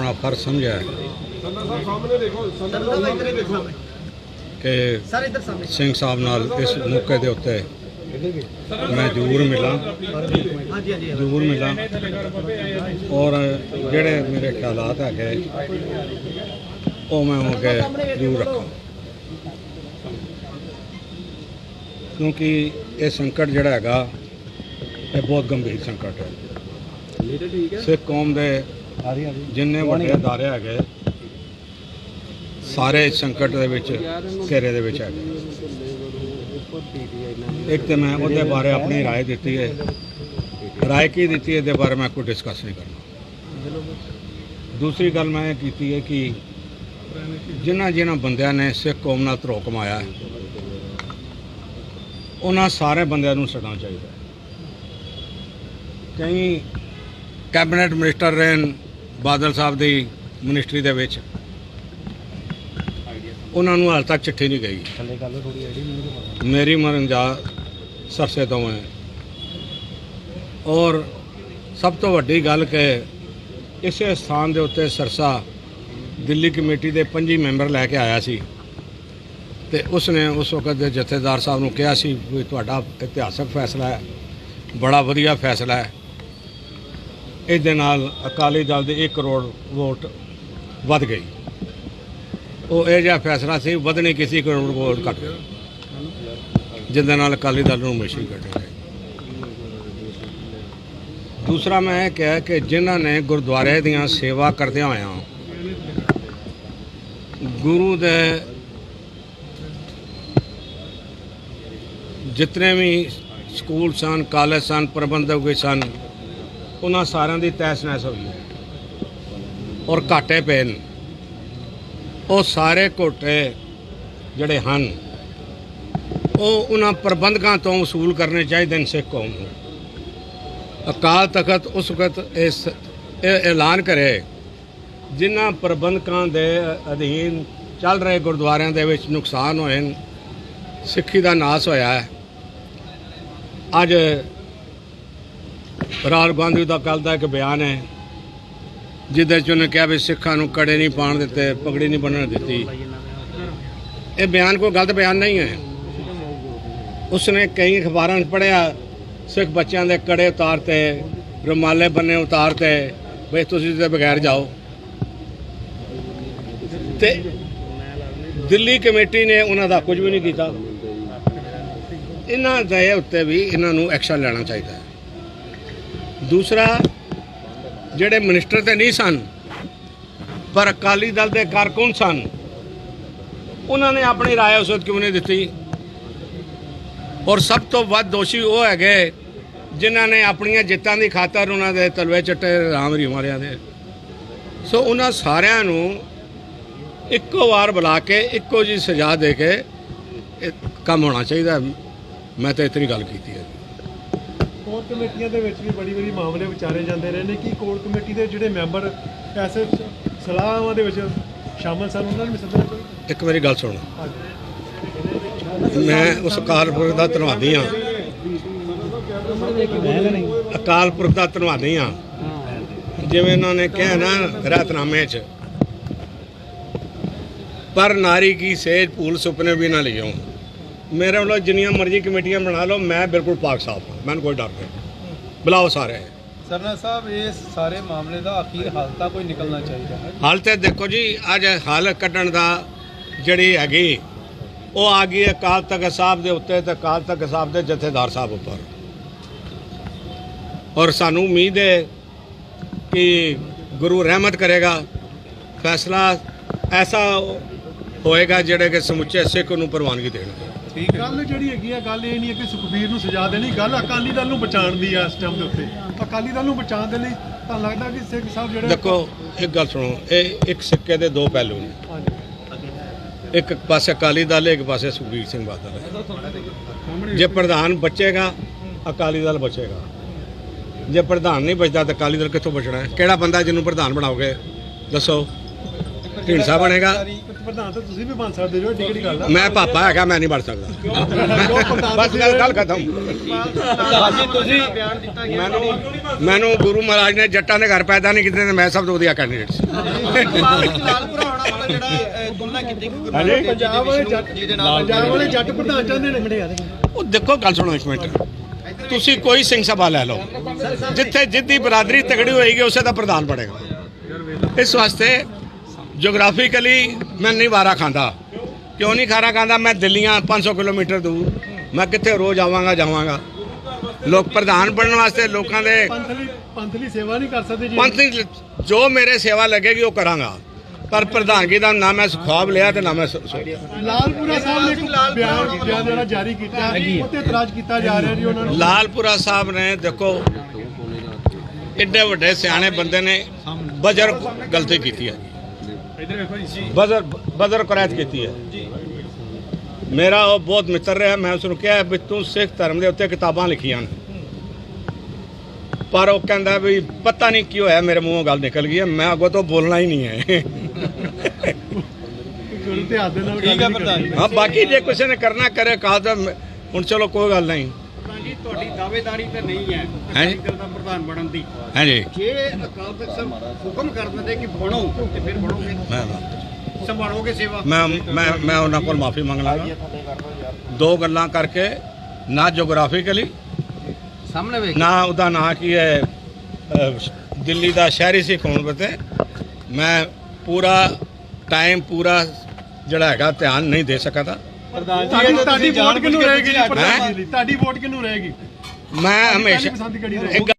ਆਪਣਾ ਫਰਜ਼ ਸਮਝਿਆ ਹੈ। ਕਿ ਸਰ ਇੱਧਰ ਸਾਹਮਣੇ। ਸਿੰਘ ਸਾਹਿਬ ਨਾਲ ਇਸ ਮੌਕੇ ਦੇ ਉੱਤੇ ਮੈਂ ਜ਼ਰੂਰ ਮਿਲਾਂ। ਹਾਂਜੀ ਹਾਂਜੀ। ਜ਼ਰੂਰ ਮਿਲਾਂ। ਔਰ ਜਿਹੜੇ ਮੇਰੇ ਖਿਆਲਾਤ ਹੈਗੇ ਉਹ ਮੈਂ ਉਹ ਅੱਗੇ ਜ਼ਰੂਰ ਰੱਖਾਂ। ਕਿਉਂਕਿ ਇਹ ਸੰਕਟ ਜਿਹੜਾ ਹੈਗਾ ਇਹ ਬਹੁਤ ਗੰਭੀਰ ਸੰਕਟ ਹੈ। ਸਿੱਖ ਕੌਮ ਦੇ ਜਿੰਨੇ ਵੱਡੇ ਅਦਾਰੇ ਹੈਗੇ ਸਾਰੇ ਇਸ ਸੰਕਟ ਦੇ ਵਿੱਚ ਘੇਰੇ ਦੇ ਵਿੱਚ ਹੈਗੇ ਇੱਕ ਤੇ ਮੈਂ ਉਹਦੇ ਬਾਰੇ ਆਪਣੀ رائے ਦਿੱਤੀ ਹੈ ਰਾਏ ਕੀ ਦਿੱਤੀ ਹੈ ਇਹਦੇ ਬਾਰੇ ਮੈਂ ਕੋਈ ਡਿਸਕਸ ਨਹੀਂ ਕਰਨਾ ਦੂਸਰੀ ਗੱਲ ਮੈਂ ਇਹ ਕੀਤੀ ਹੈ ਕਿ ਜਿਨ੍ਹਾਂ ਜਿਨ੍ਹਾਂ ਬੰਦਿਆਂ ਨੇ ਸਿੱਖ ਕੌਮ ਨਾਲ ਧਰੋ ਕਮਾਇਆ ਹੈ ਉਹਨਾਂ ਸਾਰੇ ਬੰਦਿਆਂ ਨੂੰ ਛੱਡਣਾ ਚਾਹੀਦਾ ਹੈ। ਕਈ ਕੈਬਨਿਟ ਮਿਨਿਸਟਰ ਰਹੇ ਨੇ ਬਾਦਲ ਸਾਹਿਬ ਦੀ ਮਿਨਿਸਟਰੀ ਦੇ ਵਿੱਚ। ਉਹਨਾਂ ਨੂੰ ਹਾਲ ਤੱਕ ਚਿੱਠੀ ਨਹੀਂ ਗਈ। ਥੱਲੇ ਗੱਲ ਥੋੜੀ ਐਡੀ ਮੈਨੂੰ ਮੇਰੀ ਮਰਨਜਾ ਸਰਸੇ ਤੋਂ ਹੈ। ਔਰ ਸਭ ਤੋਂ ਵੱਡੀ ਗੱਲ ਕਿ ਇਸੇ ਸਥਾਨ ਦੇ ਉੱਤੇ ਸਰਸਾ ਦਿੱਲੀ ਕਮੇਟੀ ਦੇ 25 ਮੈਂਬਰ ਲੈ ਕੇ ਆਇਆ ਸੀ। ਤੇ ਉਸਨੇ ਉਸ ਵਕਤ ਦੇ ਜਥੇਦਾਰ ਸਾਹਿਬ ਨੂੰ ਕਿਹਾ ਸੀ ਵੀ ਤੁਹਾਡਾ ਇਤਿਹਾਸਕ ਫੈਸਲਾ ਹੈ। ਬੜਾ ਵਧੀਆ ਫੈਸਲਾ ਹੈ। ਇਹਦੇ ਨਾਲ ਅਕਾਲੀ ਦਲ ਦੇ 1 ਕਰੋੜ ਵੋਟ ਵੱਧ ਗਈ। ਉਹ ਇਹ ਜਿਹਾ ਫੈਸਲਾ ਸੀ, ਵਧਣੀ ਕਿਸੇ ਕਰੋੜ ਵੋਟ ਘੱਟ ਗਈ ਜਿਹਦੇ ਨਾਲ ਅਕਾਲੀ ਦਲ ਨੂੰ ਮੁਸ਼ਕਿਲ ਕੱਢੇ ਦੂਸਰਾ ਮੈਂ ਇਹ ਕਿਹਾ ਕਿ ਜਿਨ੍ਹਾਂ ਨੇ ਗੁਰਦੁਆਰੇ ਦੀਆਂ ਸੇਵਾ ਕਰਦਿਆਂ ਹੋਇਆ ਗੁਰੂ ਦੇ ਜਿਤਨੇ ਵੀ ਸਕੂਲ ਸਨ, ਕਾਲਜ ਸਨ, ਪ੍ਰਬੰਧਕ ਸਨ ਉਹਨਾਂ ਸਾਰਿਆਂ ਦੀ ਤਹਿਸ ਨਹਿਸ ਹੋਈ ਹੈ। ਔਰ ਘਾਟੇ ਪਏ ਨੇ। ਉਹ ਸਾਰੇ ਘੋਟੇ ਜਿਹੜੇ ਹਨ, ਉਹ ਉਹਨਾਂ ਪ੍ਰਬੰਧਕਾਂ ਤੋਂ ਵਸੂਲ ਕਰਨੇ ਚਾਹੀਦੇ ਨੇ ਸਿੱਖ ਕੌਮ ਨੂੰ। ਅਕਾਲ ਤਖਤ ਉਸ ਵਕਤ ਇਸ ਇਹ ਐਲਾਨ ਕਰੇ ਜਿਨ੍ਹਾਂ ਪ੍ਰਬੰਧਕਾਂ ਦੇ ਅਧੀਨ ਚੱਲ ਰਹੇ ਗੁਰਦੁਆਰਿਆਂ ਦੇ ਵਿੱਚ ਨੁਕਸਾਨ ਹੋਏ ਸਿੱਖੀ ਦਾ ਨਾਸ ਹੋਇਆ ਹੈ। ਅੱਜ ਰਾਹੁਲ ਗਾਂਧੀ ਦਾ ਕੱਲ ਦਾ ਇੱਕ ਬਿਆਨ ਹੈ, ਜਿਹਦੇ ਚ ਉਹਨੇ ਕਿਹਾ ਵੀ ਸਿੱਖਾਂ ਨੂੰ ਕੜੇ ਨਹੀਂ ਪਾਣ ਦਿੱਤੇ, ਪਗੜੀ ਨਹੀਂ ਬੰਨਣ ਦਿੱਤੀ। ਇਹ ਬਿਆਨ ਕੋਈ ਗਲਤ ਬਿਆਨ ਨਹੀਂ ਹੈ। ਉਸਨੇ ਕਈ ਅਖਬਾਰਾਂ 'ਚ ਪੜ੍ਹਿਆ, ਸਿੱਖ ਬੱਚਿਆਂ ਦੇ ਕੜੇ ਉਤਾਰਤੇ ਰੁਮਾਲੇ ਬੰਨੇ ਉਤਾਰਤੇ ਬਈ ਤੁਸੀਂ ਤੇ ਬਗੈਰ ਜਾਓ। ਤੇ ਦਿੱਲੀ ਕਮੇਟੀ ਨੇ ਉਹਨਾਂ ਦਾ ਕੁਝ ਵੀ ਨਹੀਂ ਕੀਤਾ। ਇਹਨਾਂ ਦੇ ਉੱਤੇ ਵੀ ਇਹਨਾਂ ਨੂੰ ਐਕਸ਼ਨ ਲੈਣਾ ਚਾਹੀਦਾ ਹੈ। ਦੂਸਰਾ ਜਿਹੜੇ ਮਿਨਿਸਟਰ ਤੇ ਨਹੀਂ ਸਨ ਪਰ ਅਕਾਲੀ ਦਲ ਦੇ ਕਾਰਕੁਨ ਸਨ ਉਹਨਾਂ ਨੇ ਆਪਣੀ رائے ਉਸ ਵਕਤ ਕਿਉਂ ਨਹੀਂ ਦਿੱਤੀ ਔਰ ਸਭ ਤੋਂ ਵੱਧ ਦੋਸ਼ੀ ਉਹ ਹੈਗੇ ਜਿਨ੍ਹਾਂ ਨੇ ਆਪਣੀਆਂ ਜਿੱਤਾਂ ਦੀ ਖਾਤਰ ਉਹਨਾਂ ਦੇ ਤਲਵੇ ਚੱਟੇ ਰਾਮ ਰੀ ਮਾਰਿਆ ਦੇ ਸੋ ਉਹਨਾਂ ਸਾਰਿਆਂ ਨੂੰ ਇੱਕੋ ਵਾਰ ਬੁਲਾ ਕੇ ਇੱਕੋ ਜੀ ਸਜ਼ਾ ਦੇ ਕੇ ਇਹ ਕੰਮ ਹੋਣਾ ਚਾਹੀਦਾ ਹੈ। ਮੈਂ ਤਾਂ ਇਤਨੀ ਗੱਲ ਕੀਤੀ ਹੈ ਕੋਰ ਕਮੇਟੀਆਂ ਦੇ ਵਿੱਚ ਵੀ ਬੜੀ ਬੜੀ ਮਾਮਲੇ ਵਿਚਾਰੇ ਜਾਂਦੇ ਰਹੇ ਨੇ ਕਿ ਕੋਰ ਕਮੇਟੀ ਦੇ ਜਿਹੜੇ ਮੈਂਬਰ ਐਸੇ ਸਲਾਹਾਂ ਦੇ ਵਿੱਚ ਸ਼ਾਮਲ ਸਨ, ਉਹਨਾਂ ਨੂੰ ਸੱਦਣਾ ਚਾਹੀਦਾ। ਇੱਕ ਮੇਰੀ ਗੱਲ ਸੁਣ। ਮੈਂ ਉਸ ਅਕਾਲ ਪੁਰਖ ਦਾ ਧੰਨਵਾਦੀ ਹਾਂ। ਅਕਾਲ ਪੁਰਖ ਦਾ ਧੰਨਵਾਦੀ ਹਾਂ। ਜਿਵੇਂ ਇਹਨਾਂ ਨੇ ਕਿਹਾ ਨਾ ਰਹਿਤਨਾਮੇ 'ਚ, ਪਰ ਨਾਰੀ ਕੀ ਸੇਜ ਭੂਲ ਸੁਪਨੇ ਵੀ ਨਾ ਲਿਓ ਮੇਰੇ ਵੱਲੋਂ ਜਿੰਨੀਆਂ ਮਰਜ਼ੀ ਕਮੇਟੀਆਂ ਬਣਾ ਲਓ ਮੈਂ ਬਿਲਕੁਲ ਪਾਕ ਸਾਫ਼ ਹਾਂ ਮੈਨੂੰ ਕੋਈ ਡਰ ਨਹੀਂ। ਬੁਲਾਓ ਸਾਰੇ। ਸਰਨਾ ਸਾਹਿਬ ਇਸ ਸਾਰੇ ਮਾਮਲੇ ਦਾ ਅਖੀਰ ਹੱਲ ਤਾਂ ਕੋਈ ਨਿਕਲਣਾ ਚਾਹੀਦਾ ਹੈ। ਹਾਲ ਤੇ ਦੇਖੋ ਜੀ ਅੱਜ ਹੱਲ ਕੱਢਣ ਦਾ ਜਿਹੜੀ ਹੈਗੀ ਉਹ ਆ ਗਈ ਅਕਾਲ ਤਖਤ ਸਾਹਿਬ ਦੇ ਉੱਤੇ ਤੇ ਅਕਾਲ ਤਖਤ ਸਾਹਿਬ ਦੇ ਜਥੇਦਾਰ ਸਾਹਿਬ ਉੱਪਰ। ਔਰ ਸਾਨੂੰ ਉਮੀਦ ਹੈ ਕਿ ਗੁਰੂ ਰਹਿਮਤ ਕਰੇਗਾ। ਫੈਸਲਾ ਐਸਾ ਹੋਏਗਾ ਜਿਹੜੇ ਕਿ ਸਮੁੱਚੇ ਸਿੱਖ ਨੂੰ ਪ੍ਰਵਾਨਗੀ ਦੇਣਗੇ। ਠੀਕ ਹੈ। ਗੱਲ ਜਿਹੜੀ ਹੈਗੀ ਆ ਗੱਲ ਇਹ ਨਹੀਂ ਹੈ ਕਿ ਸੁਖਬੀਰ ਨੂੰ ਸਜ਼ਾ ਦੇਣੀ ਗੱਲ ਅਕਾਲੀ ਦਲ ਨੂੰ ਬਚਾਉਣ ਦੀ ਆ ਇਸ ਟਾਈਮ ਦੇ ਉੱਤੇ। ਅਕਾਲੀ ਦਲ ਨੂੰ ਬਚਾਉਣ ਦੇ ਲਈ ਤਾਂ ਲੱਗਦਾ ਕਿ ਸਿੰਘ ਸਾਹਿਬ ਜਿਹੜੇ ਦੇਖੋ ਇੱਕ ਗੱਲ ਸੁਣੋ ਇਹ ਇੱਕ ਸਿੱਕੇ ਦੇ ਦੋ ਪਹਿਲੂ ਨੇ। ਹਾਂਜੀ। ਇੱਕ ਪਾਸੇ ਅਕਾਲੀ ਦਲ ਇੱਕ ਪਾਸੇ ਸੁਖਬੀਰ ਸਿੰਘ ਬਾਦਲ। ਹੈ ਜੇ ਪ੍ਰਧਾਨ ਬਚੇਗਾ ਅਕਾਲੀ ਦਲ ਬਚੇਗਾ। ਜੇ ਪ੍ਰਧਾਨ ਨਹੀਂ ਬਚਦਾ ਤਾਂ ਅਕਾਲੀ ਦਲ ਕਿੱਥੋਂ ਬਚਣਾ ਹੈ? ਕਿਹੜਾ ਬੰਦਾ ਜਿਹਨੂੰ ਪ੍ਰਧਾਨ ਬਣਾਓਗੇ? ਦੱਸੋ। ਢੀਂਡਸਾ ਬਣੇਗਾ? ਪ੍ਰਧਾਨ ਤਾਂ ਤੁਸੀਂ ਵੀ ਬਣ ਸਕਦੇ ਹੋ ਏਡੀ ਕਿਹੜੀ ਗੱਲ ਆ? ਮੈਂ ਪਾਪਾ ਹੈਗਾ ਮੈਂ ਨਹੀਂ ਬਣ ਸਕਦਾ। ਬਸ ਗੱਲ ਗੱਲ ਖਤਮ। ਭਾਜੀ ਤੁਸੀਂ ਬਿਆਨ ਦਿੱਤਾ ਗਿਆ ਮੈਨੂੰ ਮੈਨੂੰ ਗੁਰੂ ਮਹਾਰਾਜ ਨੇ ਜੱਟਾਂ ਦੇ ਘਰ ਪੈਦਾ ਨਹੀਂ ਕੀਤੇ ਤੇ ਮੈਂ ਸਭ ਤੋਂ ਵਧੀਆ ਕੈਂਡੀਡੇਟ ਸੀ। ਲਾਲਪੁਰਾ ਹੋਣਾ ਵਾਲਾ ਜਿਹੜਾ ਅਹ, ਤੁਲਨਾ ਕੀਤੀ ਕਿ ਗੁਰੂ ਨਾਨਕ ਦੇਵ ਜੀ ਦੀ ਪੰਜਾਬ ਵਾਲੇ ਵਿਸ਼ਨੂੰ ਜੱਟ ਜੀ ਦੇ ਨਾਲ ਪੰਜਾਬ ਵਾਲੇ ਜੱਟ ਪ੍ਰਧਾਨ ਚਾਹੁੰਦੇ ਨੇ। ਉਹ ਦੇਖੋ ਗੱਲ ਸੁਣੋ ਇੱਕ ਮਿੰਟ। ਤੁਸੀਂ ਕੋਈ ਸਿੰਘ ਸਭਾ ਲੈ ਲਓ। ਜਿੱਥੇ ਜਿੱਦੀ ਬਰਾਦਰੀ ਤਗੜੀ ਹੋਏਗੀ ਉਸੇ ਦਾ ਪ੍ਰਧਾਨ ਬਣੇਗਾ। ਇਸ ਵਾਸਤੇ ਜੀਓਗ੍ਰਾਫੀਕਲੀ ਮੈਂ ਨਹੀਂ ਵਾਰਾ ਖਾਂਦਾ। ਕਿਉਂ ਨਹੀਂ ਖਾਰਾ ਖਾਂਦਾ? ਮੈਂ ਦਿੱਲੀਆਂ 500 ਕਿਲੋਮੀਟਰ ਦੂਰ। ਮੈਂ ਕਿੱਥੇ ਰੋਜ਼ ਆਵਾਂਗਾ ਜਾਵਾਂਗਾ? ਲੋਕ ਪ੍ਰਧਾਨ ਬਣਨ ਵਾਸਤੇ ਲੋਕਾਂ ਦੇ ਪੰਥਲੀ ਪੰਥਲੀ ਸੇਵਾ ਨਹੀਂ ਕਰ ਸਕਦੇ ਜੀ। ਪੰਥ ਨਹੀਂ- ਜੋ ਮੇਰੇ ਸੇਵਾ ਲੱਗੇਗੀ ਉਹ ਕਰਾਂਗਾ। ਪਰ ਪ੍ਰਧਾਨਗੀ ਦਾ ਨਾ ਮੈਂ ਖੁਆਬ ਲਿਆ ਤੇ ਨਾ ਮੈਂ ਲਾਲਪੁਰਾ ਸਾਹਿਬ ਨੇ ਇੱਕ ਬਿਆਨ ਜਿਹੜਾ ਜਾਰੀ ਕੀਤਾ ਉੱਤੇ ਇਤਰਾਜ਼ ਕੀਤਾ ਜਾ ਰਿਹਾ ਜੀ ਉਹਨਾਂ ਨੂੰ। ਲਾਲਪੁਰਾ ਸਾਹਿਬ ਨੇ ਦੇਖੋ ਐਡੇ ਵੱਡੇ ਸਿਆਣੇ ਬੰਦੇ ਨੇ ਬਜਰ ਗਲਤੀ ਕੀਤੀ ਹੈ। ਬਜ਼ਰ ਬਜ਼ਰ ਕਰਾਇਤ ਕੀਤੀ ਹੈ। ਮੇਰਾ ਉਹ ਬਹੁਤ ਮਿੱਤਰ ਰਿਹਾ ਮੈਂ ਉਸ ਨੂੰ ਕਿਹਾ ਵੀ ਤੂੰ ਸਿੱਖ ਧਰਮ ਦੇ ਉੱਤੇ ਕਿਤਾਬਾਂ ਲਿਖੀਆਂ ਨੇ। ਪਰ ਉਹ ਕਹਿੰਦਾ ਵੀ ਪਤਾ ਨਹੀਂ ਕੀ ਹੋਇਆ ਮੇਰੇ ਮੂੰਹੋਂ ਗੱਲ ਨਿਕਲ ਗਈ ਹੈ ਮੈਂ ਅੱਗੋਂ ਤੋਂ ਬੋਲਣਾ ਹੀ ਨਹੀਂ ਹੈ। ਠੀਕ ਹੈ ਪ੍ਰਧਾਨ ਹਾਂ ਬਾਕੀ ਜੇ ਕਿਸੇ ਨੇ ਕਰਨਾ ਕਰੇ ਕਹਾ ਤਾਂ ਹੁਣ ਚਲੋ ਕੋਈ ਗੱਲ ਨਹੀਂ। ਤੁਹਾਡੀ ਦਾਅਵੇਦਾਰੀ ਤਾਂ ਨਹੀਂ ਹੈ ਹੈਂ? ਜੀ? ਦਲ ਦਾ ਪ੍ਰਧਾਨ ਬਣਨ ਦੀ। ਹਾਂਜੀ। ਜੇ ਅਕਾਲ ਤਖਤ ਸਾਹਿਬ ਹੁਕਮ ਕਰ ਦਿੰਦੇ ਕਿ ਬਣੋ ਤੇ ਫਿਰ ਬਣੋਗੇ। ਮੈਂ ਸੰਭਾਲੋਗੇ ਸੇਵਾ? ਮੈਂ ਮੈਂ ਮੈਂ ਉਹਨਾਂ ਕੋਲ ਮਾਫੀ ਮੰਗ ਲਾਂਗਾ ਦੋ ਗੱਲਾਂ ਕਰਕੇ ਨਾ ਜੀਓਗ੍ਰਾਫੀਕਲੀ ਸਾਹਮਣੇ ਵੇਖ। ਨਾ ਉਹਦਾ ਨਾਂ ਕੀ ਹੈ ਦਿੱਲੀ ਦਾ ਸ਼ਹਿਰੀ ਸਿੱਖ ਹੋਣ ਬਤੇ ਮੈਂ ਪੂਰਾ ਟਾਈਮ ਪੂਰਾ ਜਿਹੜਾ ਹੈਗਾ ਧਿਆਨ ਨਹੀਂ ਦੇ ਸਕਿਆ ਤਾ ਪ੍ਰਧਾਨ ਜੀ ਤੁਹਾਡੀ ਵੋਟ ਕਿਹਨੂੰ ਰਹੇਗੀ? ਜੀ ਪ੍ਰਧਾਨ? ਜੀ ਤੁਹਾਡੀ ਵੋਟ ਕਿਹਨੂੰ ਰਹੇਗੀ? ਮੈਂ ਹਮੇਸ਼ਾ ਇੱਕ